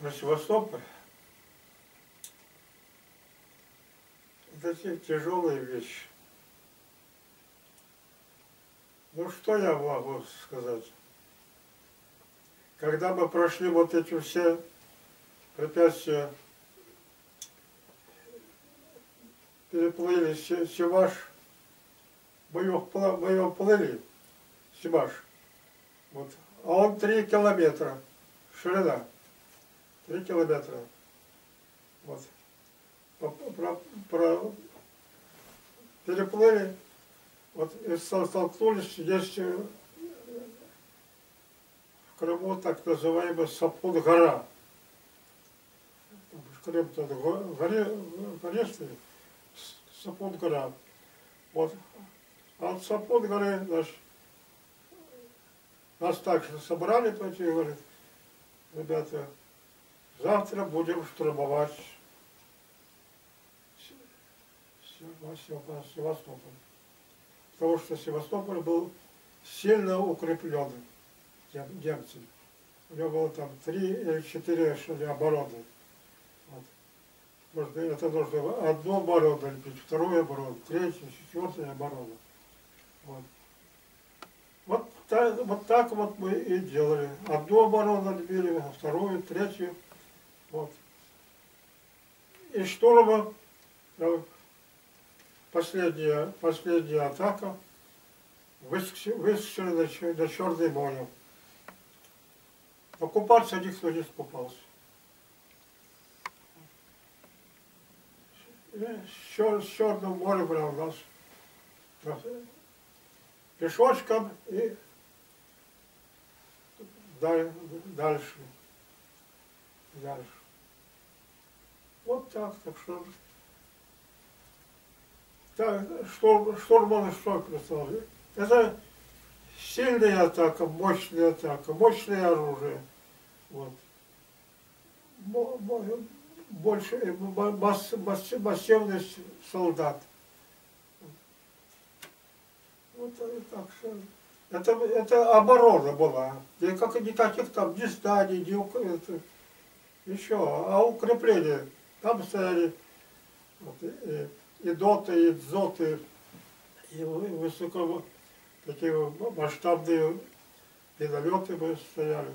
на Севастополь. Те тяжелые вещи. Ну что я могу сказать? Когда мы прошли вот эти все препятствия, переплыли Севаш, мы его, мы его плыли, Севаш, вот, а он три километра ширина, три километра, вот, про, про, переплыли, вот, и столкнулись, есть э, в Крыму так называемая Сапун-гора. Крым тут горе, Сапун-гора. Вот. А от Сапун-горы наш, нас так собрали, пойти, говорит, ребята, завтра будем штурмовать Севастополь. Потому что Севастополь был сильно укреплен немцами. У него было там три или четыре ли, обороны. Вот. Нужно, это нужно одну оборону лепить, вторую оборону, третью, четвертую оборону. Вот. Вот так, вот так вот мы и делали. Одну оборону лепили, вторую, третью. Вот. И штурма, э, последняя, последняя атака, выскочили на, Черное море. Оккупация никто не скупался. С Черным морем у нас пешочком и дальше. Дальше. Вот так, так что так, штурм, штурманы что представляют? Это сильная атака, мощная атака, мощное оружие. Вот. Больше, э, масс, масс, массивность солдат. Вот так что. Это, это оборона была. И как никаких там ни зданий, ни это, еще, а укрепление. Там стояли вот, и, и доты, и дзоты, и высоко такие масштабные минометы мы стояли.